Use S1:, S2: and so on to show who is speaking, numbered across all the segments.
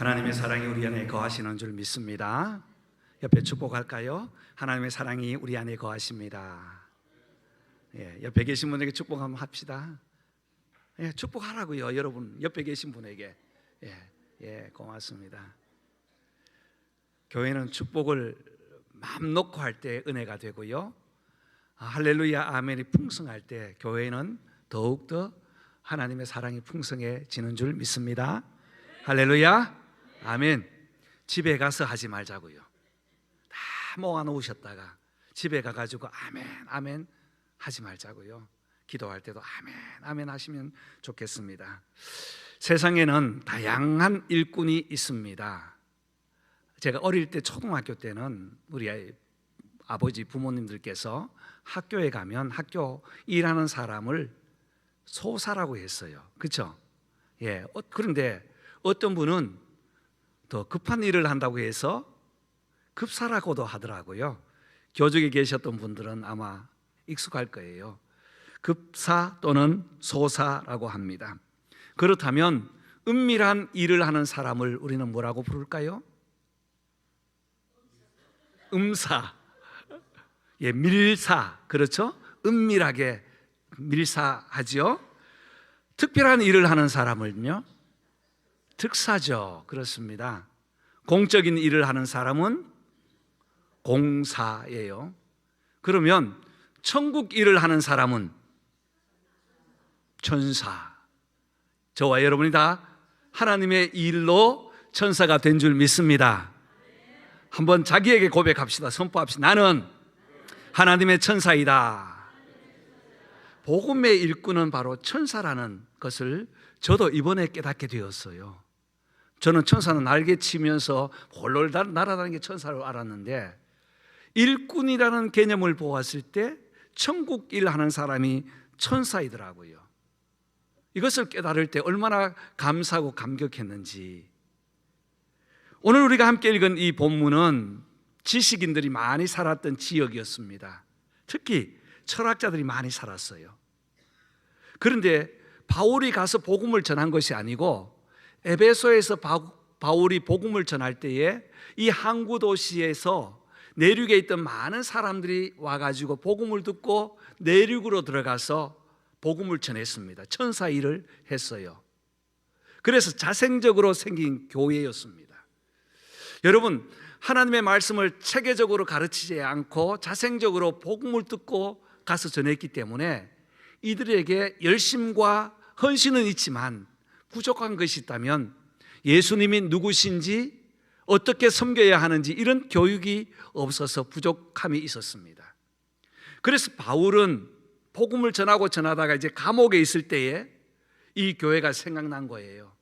S1: 하나님의 사랑이 우리 안에 거하시는 줄 믿습니다. 옆에 축복할까요? 하나님의 사랑이 우리 안에 거하십니다. 예, 옆에 계신 분에게 축복 한번 합시다. 예, 축복하라고요, 여러분. 옆에 계신 분에게. 예, 예, 고맙습니다. 교회는 축복을 마음 놓고 할 때 은혜가 되고요. 아, 할렐루야 아멘이 풍성할 때 교회는 더욱 더 하나님의 사랑이 풍성해지는 줄 믿습니다. 할렐루야 아멘. 집에 가서 하지 말자고요. 다 모아 놓으셨다가 집에 가 가지고 아멘 아멘 하지 말자고요. 기도할 때도 아멘 아멘 하시면 좋겠습니다. 세상에는 다양한 일꾼이 있습니다. 제가 어릴 때 초등학교 때는 우리 아버지 부모님들께서 학교에 가면 학교 일하는 사람을 소사라고 했어요. 그렇죠? 예. 어, 그런데 어떤 분은 더 급한 일을 한다고 해서 급사라고도 하더라고요. 교직에 계셨던 분들은 아마 익숙할 거예요. 급사 또는 소사라고 합니다. 그렇다면 은밀한 일을 하는 사람을 우리는 뭐라고 부를까요? 음사. 예, 밀사. 그렇죠? 은밀하게 밀사하지요. 특별한 일을 하는 사람을요. 특사죠. 그렇습니다. 공적인 일을 하는 사람은 공사예요. 그러면 천국 일을 하는 사람은 천사. 저와 여러분이 다 하나님의 일로 천사가 된 줄 믿습니다. 한번 자기에게 고백합시다. 선포합시다. 나는 하나님의 천사이다. 복음의 일꾼은 바로 천사라는 것을 저도 이번에 깨닫게 되었어요. 저는 천사는 날개 치면서 홀로 날아다니는 게 천사로 알았는데 일꾼이라는 개념을 보았을 때 천국 일 하는 사람이 천사이더라고요. 이것을 깨달을 때 얼마나 감사하고 감격했는지. 오늘 우리가 함께 읽은 이 본문은 지식인들이 많이 살았던 지역이었습니다. 특히 철학자들이 많이 살았어요. 그런데 바울이 가서 복음을 전한 것이 아니고 에베소에서 바- 바울이 복음을 전할 때에 이 항구 도시에서 내륙에 있던 많은 사람들이 와가지고 복음을 듣고 내륙으로 들어가서 복음을 전했습니다. 천사 일을 했어요. 그래서 자생적으로 생긴 교회였습니다. 여러분, 하나님의 말씀을 체계적으로 가르치지 않고 자생적으로 복음을 듣고 가서 전했기 때문에 이들에게 열심과 헌신은 있지만 부족한 것이 있다면 예수님이 누구신지 어떻게 섬겨야 하는지 이런 교육이 없어서 부족함이 있었습니다. 그래서 바울은 복음을 전하고 전하다가 이제 감옥에 있을 때에 이 교회가 생각난 거예요.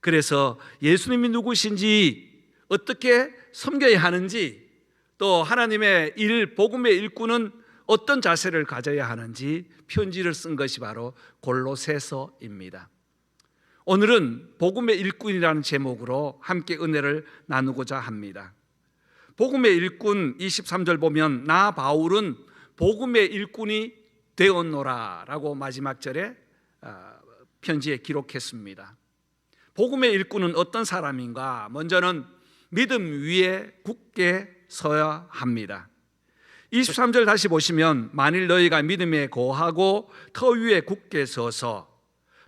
S1: 그래서 예수님이 누구신지 어떻게 섬겨야 하는지 또 하나님의 일 복음의 일꾼은 어떤 자세를 가져야 하는지 편지를 쓴 것이 바로 골로새서입니다. 오늘은 복음의 일꾼이라는 제목으로 함께 은혜를 나누고자 합니다. 복음의 일꾼 23절 보면 나 바울은 복음의 일꾼이 되었노라라고 마지막 절에 아, 편지에 기록했습니다. 복음의 일꾼은 어떤 사람인가? 먼저는 믿음 위에 굳게 서야 합니다. 23절 다시 보시면 만일 너희가 믿음에 거하고 터 위에 굳게 서서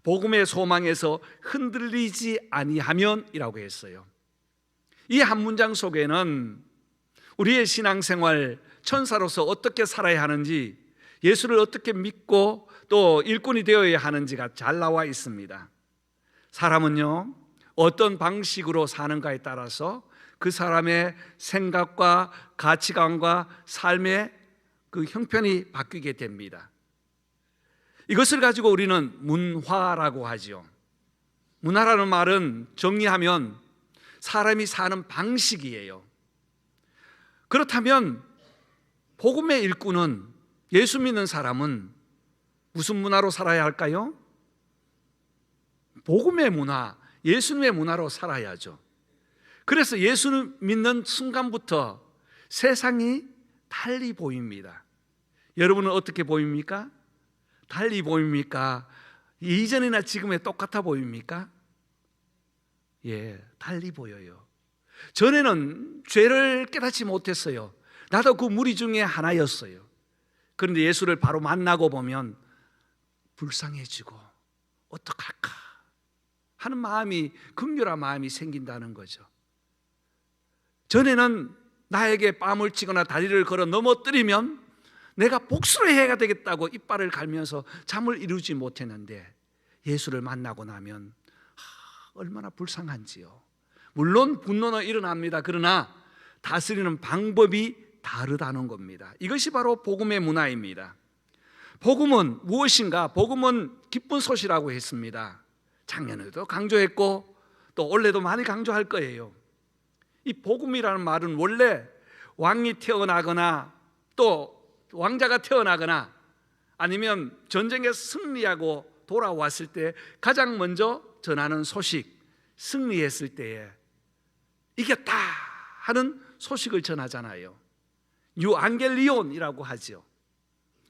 S1: 복음의 소망에서 흔들리지 아니하면이라고 했어요. 이 한 문장 속에는 우리의 신앙생활 천사로서 어떻게 살아야 하는지 예수를 어떻게 믿고 또 일꾼이 되어야 하는지가 잘 나와 있습니다. 사람은요, 어떤 방식으로 사는가에 따라서 그 사람의 생각과 가치관과 삶의 그 형편이 바뀌게 됩니다. 이것을 가지고 우리는 문화라고 하지요. 문화라는 말은 정리하면 사람이 사는 방식이에요. 그렇다면 복음의 일꾼은 예수 믿는 사람은 무슨 문화로 살아야 할까요? 복음의 문화, 예수님의 문화로 살아야죠. 그래서 예수를 믿는 순간부터 세상이 달리 보입니다. 여러분은 어떻게 보입니까? 달리 보입니까? 이전이나 지금에 똑같아 보입니까? 예, 달리 보여요. 전에는 죄를 깨닫지 못했어요. 나도 그 무리 중에 하나였어요. 그런데 예수를 바로 만나고 보면 불쌍해지고 어떡할까 하는 마음이 긍휼한 마음이 생긴다는 거죠. 전에는 나에게 뺨을 치거나 다리를 걸어 넘어뜨리면 내가 복수를 해야 되겠다고 이빨을 갈면서 잠을 이루지 못했는데 예수를 만나고 나면 하, 얼마나 불쌍한지요. 물론 분노는 일어납니다. 그러나 다스리는 방법이 다르다는 겁니다. 이것이 바로 복음의 문화입니다. 복음은 무엇인가? 복음은 기쁜 소식이라고 했습니다. 작년에도 강조했고 또 올해도 많이 강조할 거예요. 이 복음이라는 말은 원래 왕이 태어나거나 또 왕자가 태어나거나 아니면 전쟁에 승리하고 돌아왔을 때 가장 먼저 전하는 소식, 승리했을 때에 이겼다 하는 소식을 전하잖아요. 유앙겔리온이라고 하죠.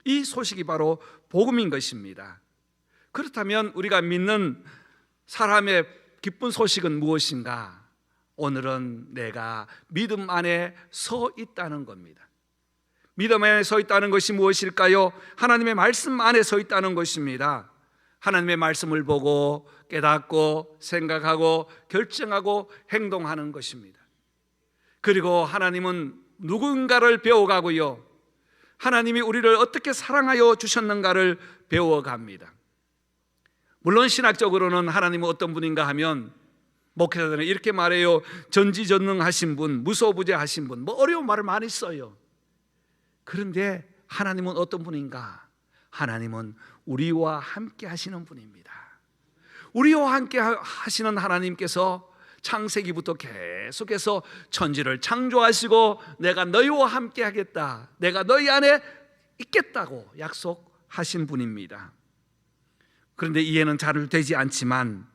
S1: 이 소식이 바로 복음인 것입니다. 그렇다면 우리가 믿는 사람의 기쁜 소식은 무엇인가? 오늘은 내가 믿음 안에 서 있다는 겁니다. 믿음 안에 서 있다는 것이 무엇일까요? 하나님의 말씀 안에 서 있다는 것입니다. 하나님의 말씀을 보고 깨닫고 생각하고 결정하고 행동하는 것입니다. 그리고 하나님은 누군가를 배워가고요. 하나님이 우리를 어떻게 사랑하여 주셨는가를 배워갑니다. 물론 신학적으로는 하나님은 어떤 분인가 하면 목회자들은 이렇게 말해요. 전지전능하신 분, 무소부재하신 분, 뭐 어려운 말을 많이 써요. 그런데 하나님은 어떤 분인가? 하나님은 우리와 함께 하시는 분입니다. 우리와 함께 하시는 하나님께서 창세기부터 계속해서 천지를 창조하시고 내가 너희와 함께 하겠다. 내가 너희 안에 있겠다고 약속하신 분입니다. 그런데 이해는 잘 되지 않지만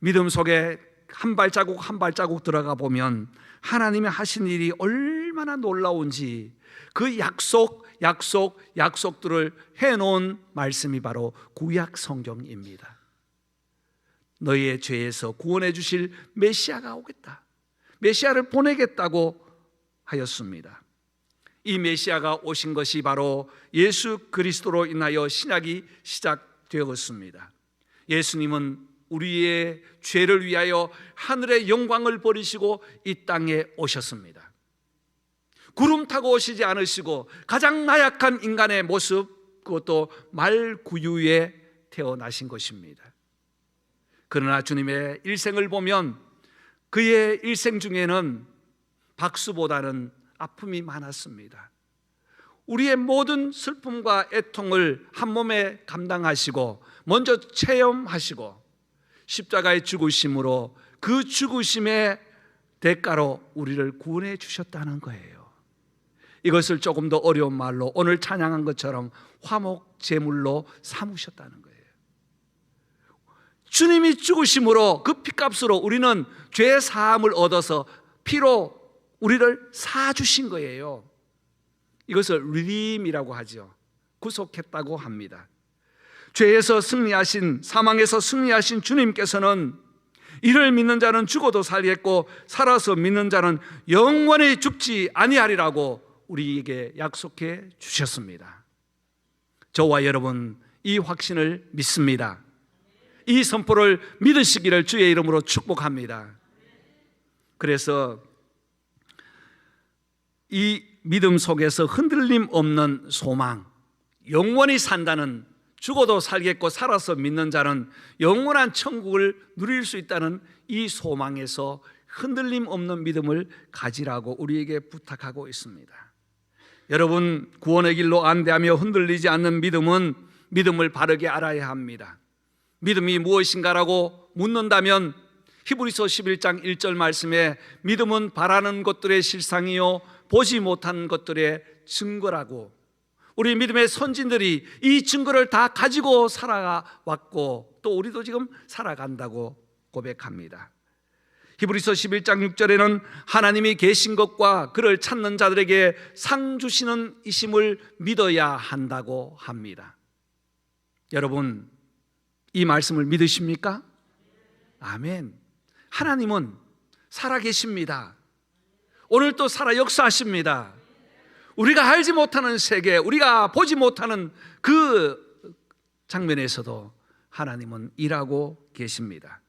S1: 믿음 속에 한 발자국 한 발자국 들어가 보면 하나님이 하신 일이 얼 마나 놀라운지 그 약속, 약속, 약속들을 해놓은 말씀이 바로 구약 성경입니다. 너희의 죄에서 구원해 주실 메시아가 오겠다. 메시아를 보내겠다고 하였습니다. 이 메시아가 오신 것이 바로 예수 그리스도로 인하여 신약이 시작되었습니다. 예수님은 우리의 죄를 위하여 하늘의 영광을 버리시고 이 땅에 오셨습니다. 구름 타고 오시지 않으시고 가장 나약한 인간의 모습 그것도 말구유에 태어나신 것입니다. 그러나 주님의 일생을 보면 그의 일생 중에는 박수보다는 아픔이 많았습니다. 우리의 모든 슬픔과 애통을 한 몸에 감당하시고 먼저 체험하시고 십자가의 죽으심으로 그 죽으심의 대가로 우리를 구원해 주셨다는 거예요. 이것을 조금 더 어려운 말로 오늘 찬양한 것처럼 화목 제물로 삼으셨다는 거예요. 주님이 죽으심으로 그 피값으로 우리는 죄 사함을 얻어서 피로 우리를 사 주신 거예요. 이것을 리딤이라고 하죠. 구속했다고 합니다. 죄에서 승리하신 사망에서 승리하신 주님께서는 이를 믿는 자는 죽어도 살겠고 살아서 믿는 자는 영원히 죽지 아니하리라고 우리에게 약속해 주셨습니다. 저와 여러분 이 확신을 믿습니다. 이 선포를 믿으시기를 주의 이름으로 축복합니다. 그래서 이 믿음 속에서 흔들림 없는 소망, 영원히 산다는 죽어도 살겠고 살아서 믿는 자는 영원한 천국을 누릴 수 있다는 이 소망에서 흔들림 없는 믿음을 가지라고 우리에게 부탁하고 있습니다. 여러분 구원의 길로 안대하며 흔들리지 않는 믿음은 믿음을 바르게 알아야 합니다. 믿음이 무엇인가라고 묻는다면 히브리서 11장 1절 말씀에 믿음은 바라는 것들의 실상이요 보지 못한 것들의 증거라고 우리 믿음의 선진들이 이 증거를 다 가지고 살아왔고 또 우리도 지금 살아간다고 고백합니다. 히브리서 11장 6절에는 하나님이 계신 것과 그를 찾는 자들에게 상 주시는 이심을 믿어야 한다고 합니다. 여러분 이 말씀을 믿으십니까? 아멘. 하나님은 살아 계십니다. 오늘 또 살아 역사하십니다. 우리가 알지 못하는 세계, 우리가 보지 못하는 그 장면에서도 하나님은 일하고 계십니다.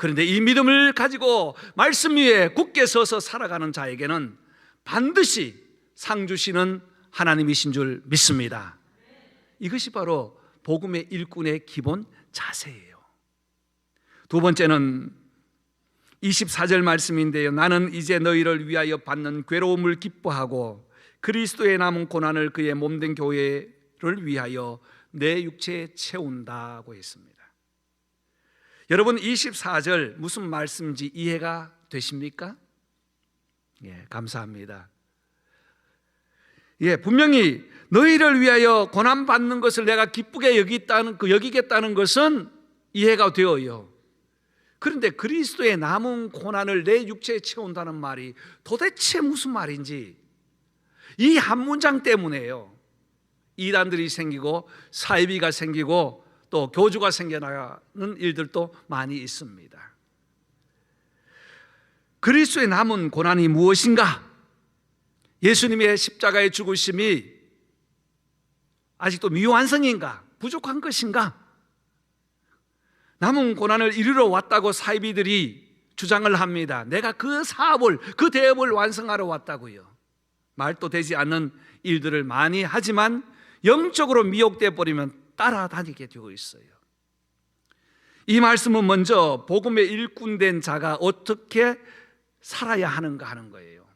S1: 그런데 이 믿음을 가지고 말씀 위에 굳게 서서 살아가는 자에게는 반드시 상 주시는 하나님이신 줄 믿습니다. 이것이 바로 복음의 일꾼의 기본 자세예요. 두 번째는 24절 말씀인데요. 나는 이제 너희를 위하여 받는 괴로움을 기뻐하고 그리스도의 남은 고난을 그의 몸된 교회를 위하여 내 육체에 채운다고 했습니다. 여러분 24절 무슨 말씀인지 이해가 되십니까? 예, 감사합니다. 예, 분명히 너희를 위하여 고난 받는 것을 내가 기쁘게 여기겠다는 그 여기겠다는 것은 이해가 되어요. 그런데 그리스도의 남은 고난을 내 육체에 채운다는 말이 도대체 무슨 말인지 이 한 문장 때문에요. 이단들이 생기고 사이비가 생기고 또 교주가 생겨나는 일들도 많이 있습니다. 그리스도의 남은 고난이 무엇인가? 예수님의 십자가의 죽으심이 아직도 미완성인가? 부족한 것인가? 남은 고난을 이루러 왔다고 사이비들이 주장을 합니다. 내가 그 사업을, 그 대업을 완성하러 왔다고요. 말도 되지 않는 일들을 많이 하지만 영적으로 미혹돼 버리면 따라다니게 되고 있어요. 이 말씀은 먼저 복음의 일꾼된 자가 어떻게 살아야 하는가 하는 거예요.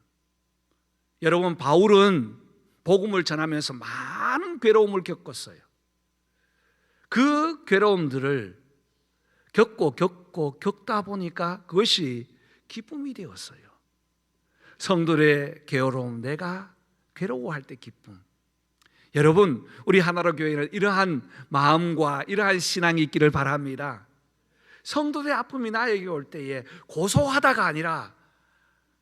S1: 여러분 바울은 복음을 전하면서 많은 괴로움을 겪었어요. 그 괴로움들을 겪고 겪고 겪다 보니까 그것이 기쁨이 되었어요. 성도의 괴로움, 내가 괴로워할 때 기쁨. 여러분, 우리 하나로 교회는 이러한 마음과 이러한 신앙이 있기를 바랍니다. 성도의 아픔이 나에게 올 때에 고소하다가 아니라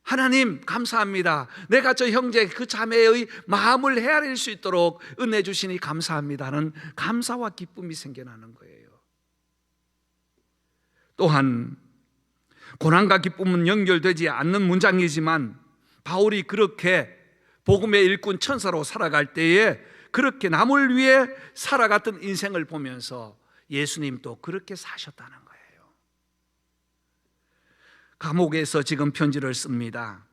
S1: 하나님 감사합니다. 내가 저 형제 그 자매의 마음을 헤아릴 수 있도록 은혜 주시니 감사합니다는 감사와 기쁨이 생겨나는 거예요. 또한 고난과 기쁨은 연결되지 않는 문장이지만 바울이 그렇게 복음의 일꾼 천사로 살아갈 때에 그렇게 남을 위해 살아갔던 인생을 보면서 예수님도 그렇게 사셨다는 거예요. 감옥에서 지금 편지를 씁니다.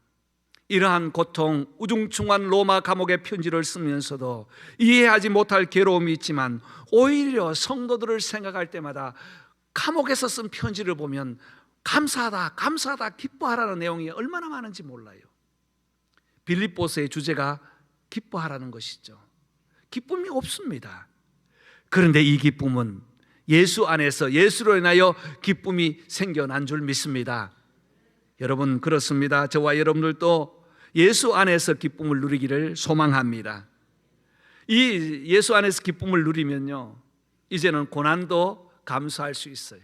S1: 이러한 고통, 우중충한 로마 감옥의 편지를 쓰면서도 이해하지 못할 괴로움이 있지만 오히려 성도들을 생각할 때마다 감옥에서 쓴 편지를 보면 감사하다, 감사하다, 기뻐하라는 내용이 얼마나 많은지 몰라요. 빌립보스의 주제가 기뻐하라는 것이죠. 기쁨이 없습니다. 그런데 이 기쁨은 예수 안에서 예수로 인하여 기쁨이 생겨난 줄 믿습니다. 여러분 그렇습니다. 저와 여러분들도 예수 안에서 기쁨을 누리기를 소망합니다. 이 예수 안에서 기쁨을 누리면요. 이제는 고난도 감수할 수 있어요.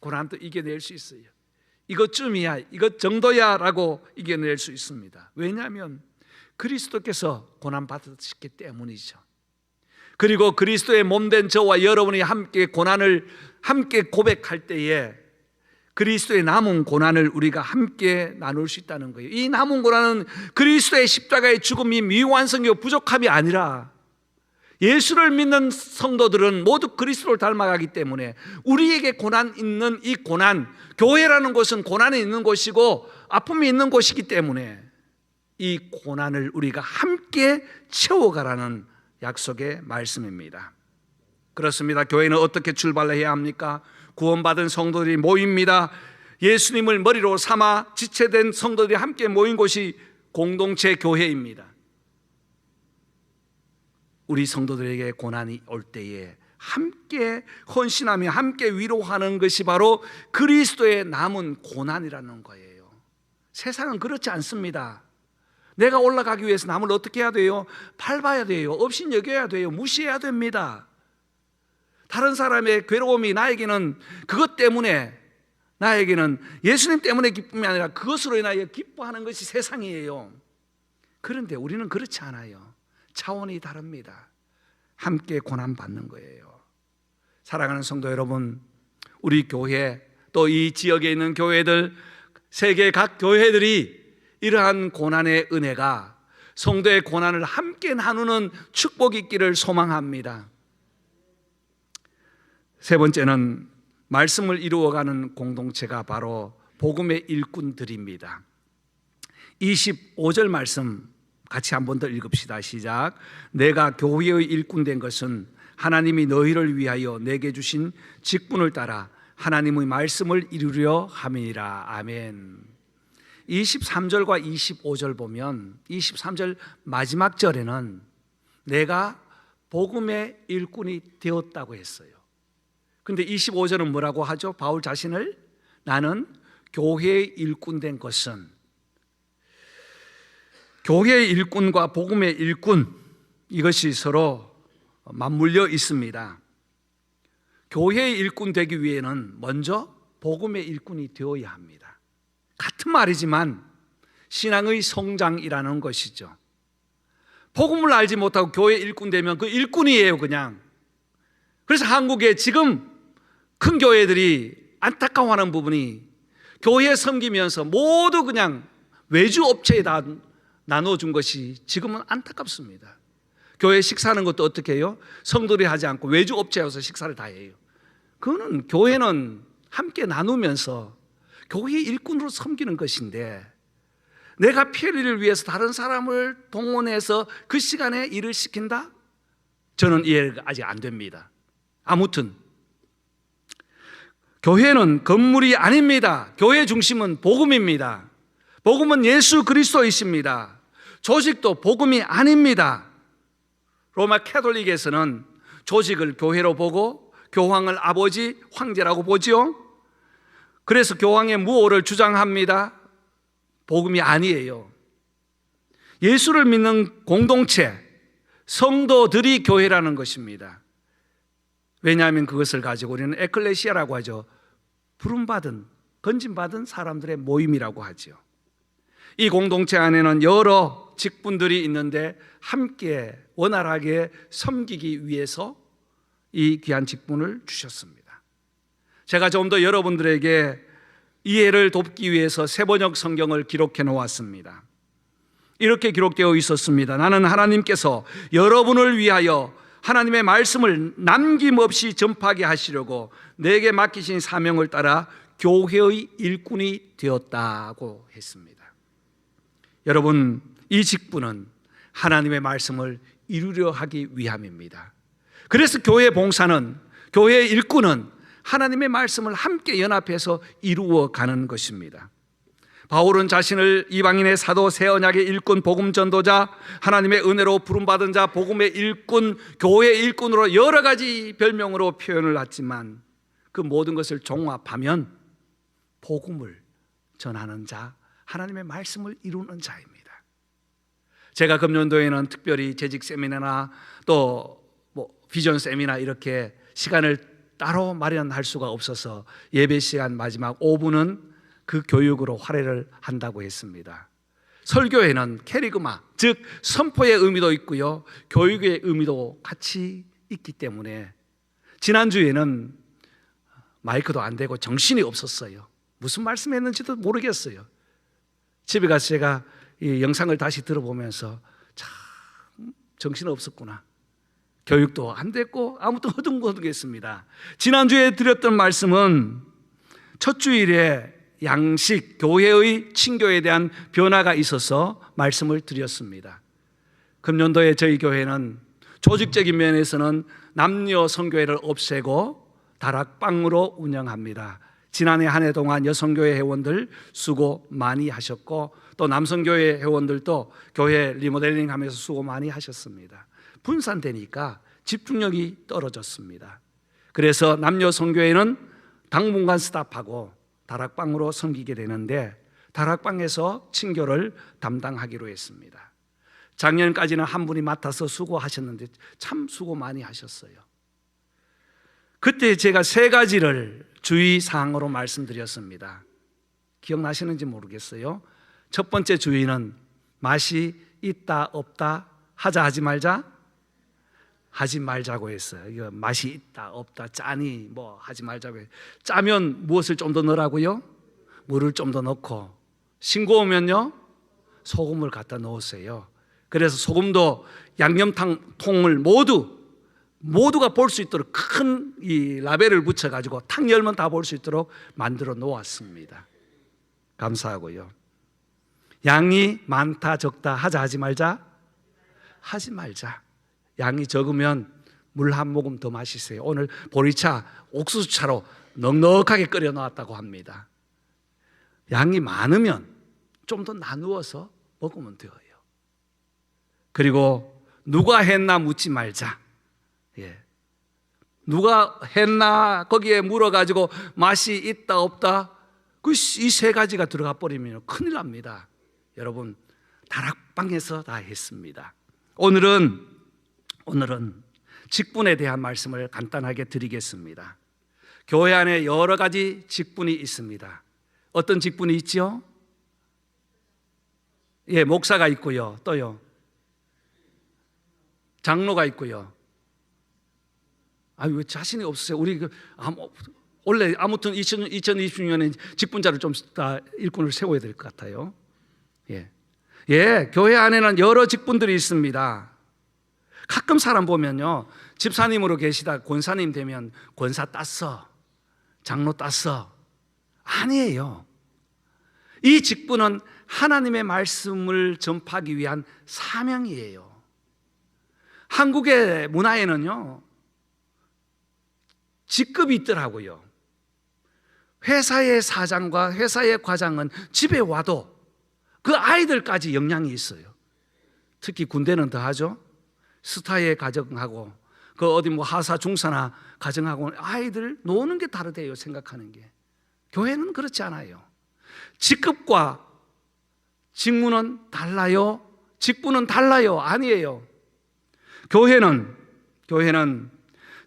S1: 고난도 이겨낼 수 있어요. 이것쯤이야, 이것 정도야 라고 이겨낼 수 있습니다. 왜냐하면 그리스도께서 고난 받으셨기 때문이죠. 그리고 그리스도의 몸된 저와 여러분이 함께 고난을 함께 고백할 때에 그리스도의 남은 고난을 우리가 함께 나눌 수 있다는 거예요. 이 남은 고난은 그리스도의 십자가의 죽음이 미완성이고 부족함이 아니라 예수를 믿는 성도들은 모두 그리스도를 닮아가기 때문에 우리에게 고난 있는 이 고난, 교회라는 곳은 고난이 있는 곳이고 아픔이 있는 곳이기 때문에 이 고난을 우리가 함께 채워가라는 약속의 말씀입니다. 그렇습니다. 교회는 어떻게 출발해야 합니까? 구원받은 성도들이 모입니다. 예수님을 머리로 삼아 지체된 성도들이 함께 모인 곳이 공동체 교회입니다. 우리 성도들에게 고난이 올 때에 함께 헌신하며 함께 위로하는 것이 바로 그리스도의 남은 고난이라는 거예요. 세상은 그렇지 않습니다. 내가 올라가기 위해서 남을 어떻게 해야 돼요? 밟아야 돼요. 없인 여겨야 돼요. 무시해야 됩니다. 다른 사람의 괴로움이 나에게는 그것 때문에 나에게는 예수님 때문에 기쁨이 아니라 그것으로 인하여 기뻐하는 것이 세상이에요. 그런데 우리는 그렇지 않아요. 차원이 다릅니다. 함께 고난 받는 거예요. 사랑하는 성도 여러분, 우리 교회 또 이 지역에 있는 교회들 세계 각 교회들이 이러한 고난의 은혜가 성도의 고난을 함께 나누는 축복이 있기를 소망합니다. 세 번째는 말씀을 이루어가는 공동체가 바로 복음의 일꾼들입니다. 25절 말씀 같이 한 번 더 읽읍시다. 시작. 내가 교회의 일꾼 된 것은 하나님이 너희를 위하여 내게 주신 직분을 따라 하나님의 말씀을 이루려 함이라. 아멘. 23절과 25절 보면 23절 마지막 절에는 내가 복음의 일꾼이 되었다고 했어요. 근데 25절은 뭐라고 하죠? 바울 자신을 나는 교회의 일꾼 된 것은 교회의 일꾼과 복음의 일꾼 이것이 서로 맞물려 있습니다. 교회의 일꾼 되기 위해는 먼저 복음의 일꾼이 되어야 합니다. 같은 말이지만 신앙의 성장이라는 것이죠. 복음을 알지 못하고 교회 일꾼 되면 그 일꾼이에요, 그냥. 그래서 한국에 지금 큰 교회들이 안타까워하는 부분이 교회 섬기면서 모두 그냥 외주 업체에 다 나눠준 것이 지금은 안타깝습니다. 교회 식사하는 것도 어떻게 해요? 성도들이 하지 않고 외주 업체에 서 식사를 다 해요. 그거는 교회는 함께 나누면서 교회 일꾼으로 섬기는 것인데 내가 편리를 위해서 다른 사람을 동원해서 그 시간에 일을 시킨다? 저는 이해가 아직 안 됩니다. 아무튼 교회는 건물이 아닙니다. 교회 중심은 복음입니다. 복음은 예수 그리스도이십니다. 조직도 복음이 아닙니다. 로마 캐톨릭에서는 조직을 교회로 보고 교황을 아버지 황제라고 보지요. 그래서 교황의 무오를 주장합니다. 복음이 아니에요. 예수를 믿는 공동체, 성도들이 교회라는 것입니다. 왜냐하면 그것을 가지고 우리는 에클레시아라고 하죠. 부름받은, 건진받은 사람들의 모임이라고 하죠. 이 공동체 안에는 여러 직분들이 있는데 함께 원활하게 섬기기 위해서 이 귀한 직분을 주셨습니다. 제가 좀 더 여러분들에게 이해를 돕기 위해서 세번역 성경을 기록해 놓았습니다. 이렇게 기록되어 있었습니다. 나는 하나님께서 여러분을 위하여 하나님의 말씀을 남김없이 전파하게 하시려고 내게 맡기신 사명을 따라 교회의 일꾼이 되었다고 했습니다. 여러분, 이 직분은 하나님의 말씀을 이루려 하기 위함입니다. 그래서 교회 봉사는 교회 일꾼은 하나님의 말씀을 함께 연합해서 이루어 가는 것입니다. 바울은 자신을 이방인의 사도 새 언약의 일꾼 복음 전도자 하나님의 은혜로 부름 받은 자 복음의 일꾼 교회 일꾼으로 여러 가지 별명으로 표현을 했지만 그 모든 것을 종합하면 복음을 전하는 자 하나님의 말씀을 이루는 자입니다. 제가 금년도에는 특별히 재직 세미나나 또 뭐 비전 세미나 이렇게 시간을 따로 마련할 수가 없어서 예배 시간 마지막 5분은 그 교육으로 활애를 한다고 했습니다. 설교에는 캐리그마, 즉 선포의 의미도 있고요. 교육의 의미도 같이 있기 때문에 지난주에는 마이크도 안 되고 정신이 없었어요. 무슨 말씀했는지도 모르겠어요. 집에 가서 제가 이 영상을 다시 들어보면서 참 정신 없었구나. 교육도 안 됐고 아무튼 허둥거둥했습니다. 지난주에 드렸던 말씀은 첫 주일에 양식 교회의 친교에 대한 변화가 있어서 말씀을 드렸습니다. 금년도에 저희 교회는 조직적인 면에서는 남녀 성교회를 없애고 다락방으로 운영합니다. 지난해 한 해 동안 여성교회 회원들 수고 많이 하셨고 또 남성교회 회원들도 교회 리모델링 하면서 수고 많이 하셨습니다. 분산되니까 집중력이 떨어졌습니다. 그래서 남녀 성교회는 당분간 스탑하고 다락방으로 섬기게 되는데 다락방에서 친교를 담당하기로 했습니다. 작년까지는 한 분이 맡아서 수고하셨는데 참 수고 많이 하셨어요. 그때 제가 세 가지를 주의 사항으로 말씀드렸습니다. 기억나시는지 모르겠어요. 첫 번째 주의는 맛이 있다 없다 하자 하지 말자 하지 말자고 했어요. 이거 맛이 있다, 없다, 짜니 뭐 하지 말자고. 했 짜면 무엇을 좀 더 넣으라고요? 물을 좀 더 넣고 싱거우면요 소금을 갖다 넣었어요. 그래서 소금도 양념탕 통을 모두 모두가 볼 수 있도록 큰 이 라벨을 붙여 가지고 탕 열면 다 볼 수 있도록 만들어 놓았습니다. 감사하고요. 양이 많다 적다 하자 하지 말자 하지 말자. 양이 적으면 물 한 모금 더 마시세요. 오늘 보리차 옥수수차로 넉넉하게 끓여 놓았다고 합니다. 양이 많으면 좀 더 나누어서 먹으면 되어요. 그리고 누가 했나 묻지 말자. 예. 누가 했나 거기에 물어가지고 맛이 있다 없다 그 이 세 가지가 들어가 버리면 큰일 납니다. 여러분 다락방에서 다 했습니다. 오늘은 오늘은 직분에 대한 말씀을 간단하게 드리겠습니다. 교회 안에 여러 가지 직분이 있습니다. 어떤 직분이 있죠? 예, 목사가 있고요. 또요. 장로가 있고요. 아, 왜 자신이 없으세요? 우리 그 아무, 원래 아무튼 2026년에 직분자를 좀 다 일꾼을 세워야 될 것 같아요. 예. 예, 교회 안에는 여러 직분들이 있습니다. 가끔 사람 보면요. 집사님으로 계시다 권사님 되면 권사 땄어. 장로 땄어. 아니에요. 이 직분은 하나님의 말씀을 전파하기 위한 사명이에요. 한국의 문화에는요, 직급이 있더라고요. 회사의 사장과 회사의 과장은 집에 와도 그 아이들까지 영향이 있어요. 특히 군대는 더 하죠. 스타에 가정하고 그 어디 뭐 하사 중사나 가정하고 아이들 노는 게 다르대요. 생각하는 게. 교회는 그렇지 않아요. 직급과 직무는 달라요. 직분은 달라요. 아니에요. 교회는 교회는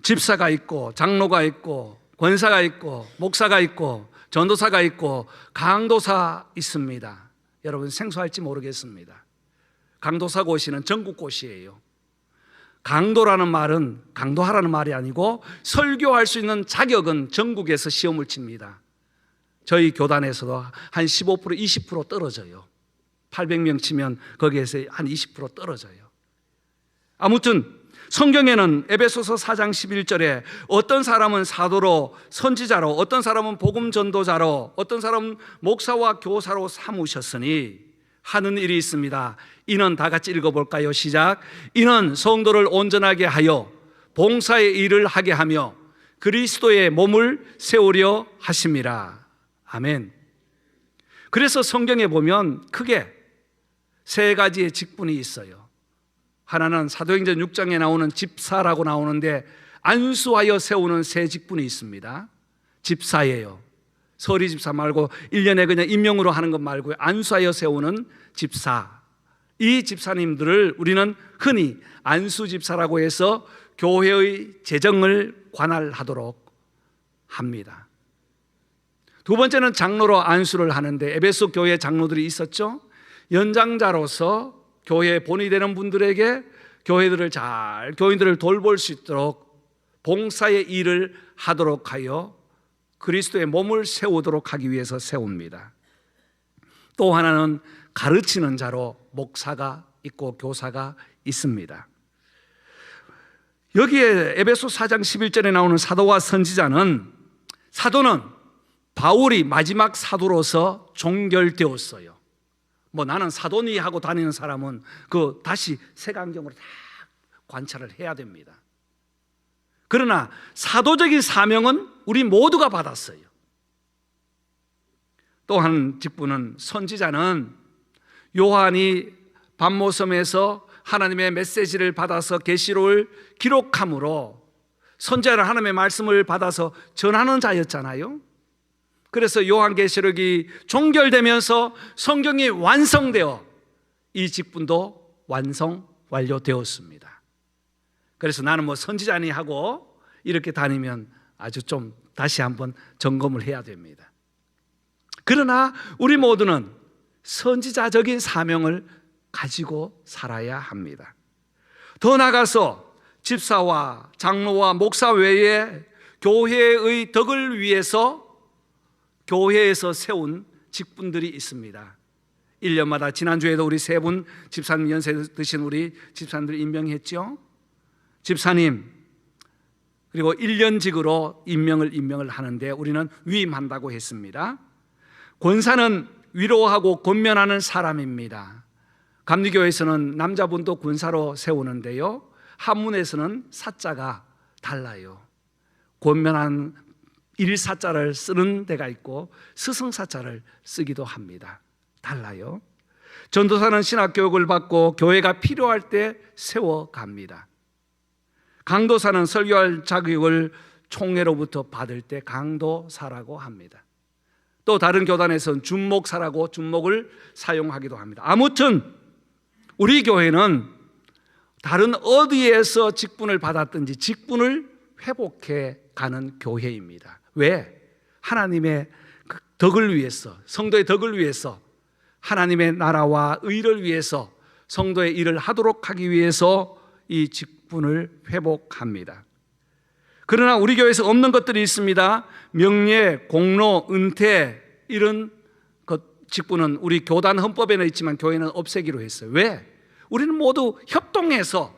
S1: 집사가 있고 장로가 있고 권사가 있고 목사가 있고 전도사가 있고 강도사 있습니다. 여러분 생소할지 모르겠습니다. 강도사 고시는 전국 고시예요. 강도라는 말은 강도하라는 말이 아니고 설교할 수 있는 자격은 전국에서 시험을 칩니다. 저희 교단에서도 한 15% 20% 떨어져요. 800명 치면 거기에서 한 20% 떨어져요. 아무튼 성경에는 에베소서 4장 11절에 어떤 사람은 사도로 선지자로 어떤 사람은 복음 전도자로 어떤 사람은 목사와 교사로 삼으셨으니 하는 일이 있습니다. 이는 다 같이 읽어볼까요? 시작. 이는 성도를 온전하게 하여 봉사의 일을 하게 하며 그리스도의 몸을 세우려 하심이라. 아멘. 그래서 성경에 보면 크게 세 가지의 직분이 있어요. 하나는 사도행전 6장에 나오는 집사라고 나오는데 안수하여 세우는 세 직분이 있습니다. 집사예요. 서리 집사 말고 1년에 그냥 임명으로 하는 것 말고 안수하여 세우는 집사. 이 집사님들을 우리는 흔히 안수 집사라고 해서 교회의 재정을 관할하도록 합니다. 두 번째는 장로로 안수를 하는데 에베소 교회 장로들이 있었죠. 연장자로서 교회 본이 되는 분들에게 교회들을 잘 교인들을 돌볼 수 있도록 봉사의 일을 하도록 하여 그리스도의 몸을 세우도록 하기 위해서 세웁니다. 또 하나는 가르치는 자로 목사가 있고 교사가 있습니다. 여기에 에베소 4장 11절에 나오는 사도와 선지자는 사도는 바울이 마지막 사도로서 종결되었어요. 뭐 나는 사도니 하고 다니는 사람은 그 다시 색안경으로 다 관찰을 해야 됩니다. 그러나 사도적인 사명은 우리 모두가 받았어요. 또 한 직분은 선지자는 요한이 밤모섬에서 하나님의 메시지를 받아서 계시록을 기록함으로 선지자는 하나님의 말씀을 받아서 전하는 자였잖아요. 그래서 요한계시록이 종결되면서 성경이 완성되어 이 직분도 완성 완료되었습니다. 그래서 나는 뭐 선지자니 하고 이렇게 다니면 아주 좀 다시 한번 점검을 해야 됩니다. 그러나 우리 모두는 선지자적인 사명을 가지고 살아야 합니다. 더 나가서 집사와 장로와 목사 외에 교회의 덕을 위해서 교회에서 세운 직분들이 있습니다. 1년마다 지난주에도 우리 세 분 집사님 연세 드신 우리 집사님들 임명했죠. 집사님 그리고 1년직으로 임명을 임명을 하는데 우리는 위임한다고 했습니다. 권사는 위로하고 권면하는 사람입니다. 감리교에서는 남자분도 군사로 세우는데요. 한문에서는 사자가 달라요. 권면한 일사자를 쓰는 데가 있고 스승사자를 쓰기도 합니다. 달라요. 전도사는 신학 교육을 받고 교회가 필요할 때 세워 갑니다. 강도사는 설교할 자격을 총회로부터 받을 때 강도사라고 합니다. 또 다른 교단에서는 준목사라고 준목을 사용하기도 합니다. 아무튼 우리 교회는 다른 어디에서 직분을 받았든지 직분을 회복해 가는 교회입니다. 왜? 하나님의 그 덕을 위해서, 성도의 덕을 위해서, 하나님의 나라와 의를 위해서, 성도의 일을 하도록 하기 위해서 이 직 분을 회복합니다. 그러나 우리 교회에서 없는 것들이 있습니다. 명예, 공로, 은퇴 이런 것 직분은 우리 교단 헌법에는 있지만 교회는 없애기로 했어요. 왜? 우리는 모두 협동해서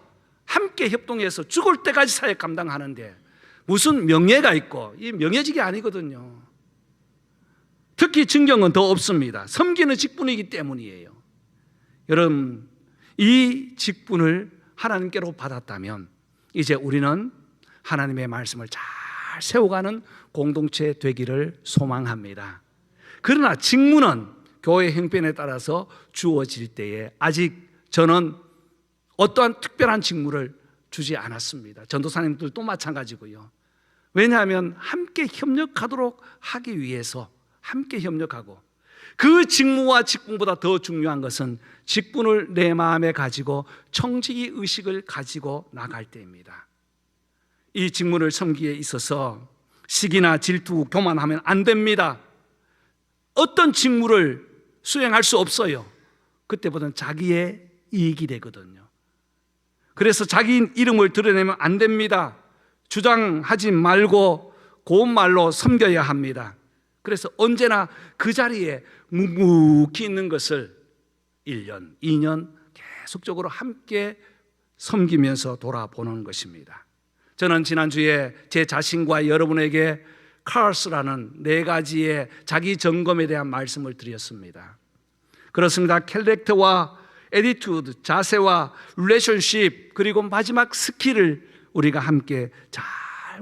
S1: 함께 협동해서 죽을 때까지 사역 감당하는데 무슨 명예가 있고 이 명예직이 아니거든요. 특히 증경은 더 없습니다. 섬기는 직분이기 때문이에요. 여러분 이 직분을 하나님께로 받았다면 이제 우리는 하나님의 말씀을 잘 세워가는 공동체 되기를 소망합니다. 그러나 직무는 교회 형편에 따라서 주어질 때에 아직 저는 어떠한 특별한 직무를 주지 않았습니다. 전도사님들도 마찬가지고요. 왜냐하면 함께 협력하도록 하기 위해서 함께 협력하고 그 직무와 직분보다 더 중요한 것은 직분을 내 마음에 가지고 청지기 의식을 가지고 나갈 때입니다. 이 직무를 섬기에 있어서 시기나 질투, 교만하면 안 됩니다. 어떤 직무를 수행할 수 없어요. 그때보다는 자기의 이익이 되거든요. 그래서 자기 이름을 드러내면 안 됩니다. 주장하지 말고 고운 말로 섬겨야 합니다. 그래서 언제나 그 자리에 묵묵히 있는 것을 1년, 2년 계속적으로 함께 섬기면서 돌아보는 것입니다. 저는 지난주에 제 자신과 여러분에게 카르스라는 네 가지의 자기 점검에 대한 말씀을 드렸습니다. 그렇습니다. 캘렉터와 에디튜드, 자세와 릴레이션십 그리고 마지막 스킬을 우리가 함께 잘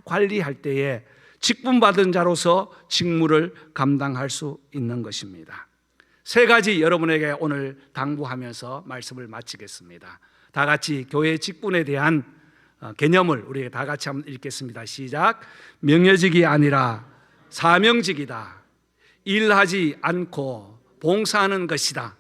S1: 관리할 때에 직분 받은 자로서 직무를 감당할 수 있는 것입니다. 세 가지 여러분에게 오늘 당부하면서 말씀을 마치겠습니다. 다 같이 교회 직분에 대한 어, 개념을 우리 다 같이 한번 읽겠습니다. 시작. 명예직이 아니라 사명직이다. 일하지 않고 봉사하는 것이다.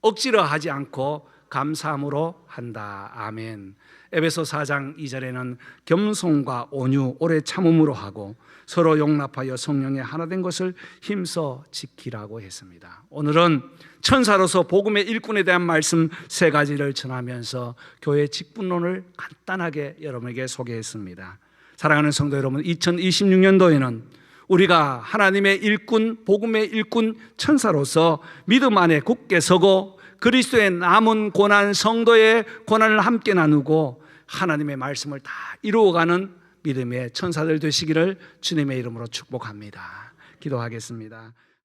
S1: 억지로 하지 않고 감사함으로 한다. 아멘. 에베소 4장 2절에는 겸손과 온유, 오래 참음으로 하고 서로 용납하여 성령의 하나 된 것을 힘써 지키라고 했습니다. 오늘은 천사로서 복음의 일꾼에 대한 말씀 세 가지를 전하면서 교회 직분론을 간단하게 여러분에게 소개했습니다. 사랑하는 성도 여러분, 2026년도에는 우리가 하나님의 일꾼, 복음의 일꾼 천사로서 믿음 안에 굳게 서고 그리스도의 남은 고난 성도의 고난을 함께 나누고 하나님의 말씀을 다 이루어가는 믿음의 천사들 되시기를 주님의 이름으로 축복합니다. 기도하겠습니다.